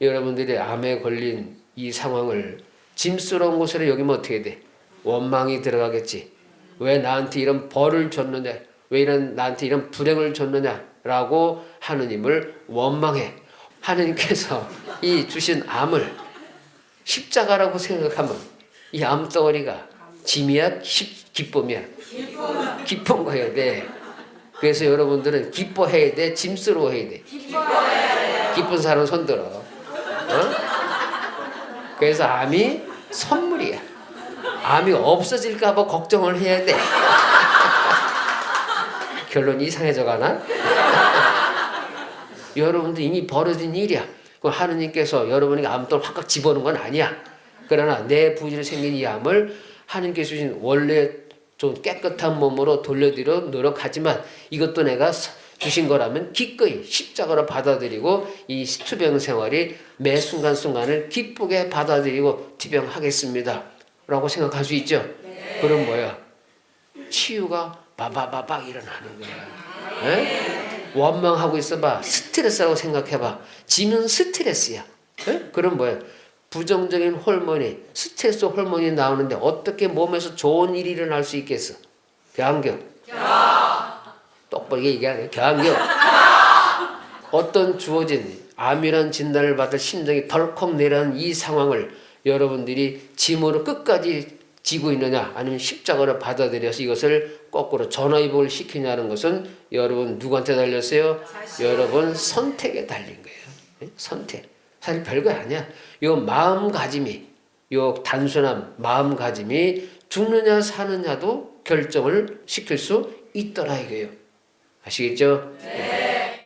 여러분들이 암에 걸린 이 상황을 짐스러운 곳으로 여기면 어떻게 돼? 원망이 들어가겠지. 왜 나한테 이런 벌을 줬느냐? 왜 이런 나한테 이런 불행을 줬느냐 라고 하느님을 원망해. 하느님께서 이 주신 암을 십자가라고 생각하면 이 암덩어리가 짐이야, 십- 기쁨이야. 기쁜 거야 돼. 그래서 여러분들은 기뻐해야 돼, 짐스러워해야 돼. 기쁜 사람 손 들어. 어? 그래서 암이 선물이야. 암이 없어질까봐 걱정을 해야 돼. 결론이 이상해져 가나? 여러분도 이미 벌어진 일이야. 그 하느님께서 여러분에게 암돌 확확 집어넣은 건 아니야. 그러나 내 부지로 생긴 이 암을 하느님께서 주신 원래 좀 깨끗한 몸으로 돌려드려 노력하지만 이것도 내가 서- 주신 거라면 기꺼이 십자가로 받아들이고 이 투병 생활이 매 순간순간을 기쁘게 받아들이고 투병하겠습니다. 라고 생각할 수 있죠? 그럼 뭐야? 치유가 바바바박 일어나는 거야. 에? 원망하고 있어봐. 스트레스라고 생각해봐. 지는 스트레스야. 에? 그럼 뭐야? 부정적인 호르몬이 스트레스 호르몬이 나오는데 어떻게 몸에서 좋은 일이 일어날 수 있겠어? 겨안 겨. 똑바로 얘기하네. 겨안겨. 어떤 주어진 암이란 진단을 받을 심정이 덜컥 내려는 이 상황을 여러분들이 짐으로 끝까지 지고 있느냐 아니면 십자가로 받아들여서 이것을 거꾸로 전화위복을 시키냐는 것은 여러분 누구한테 달렸어요? 여러분 선택에 달린 거예요. 예? 선택. 사실 별거 아니야. 요 마음가짐이 요 단순한 마음가짐이 죽느냐 사느냐도 결정을 시킬 수 있더라 이거예요. 아시겠죠? 네.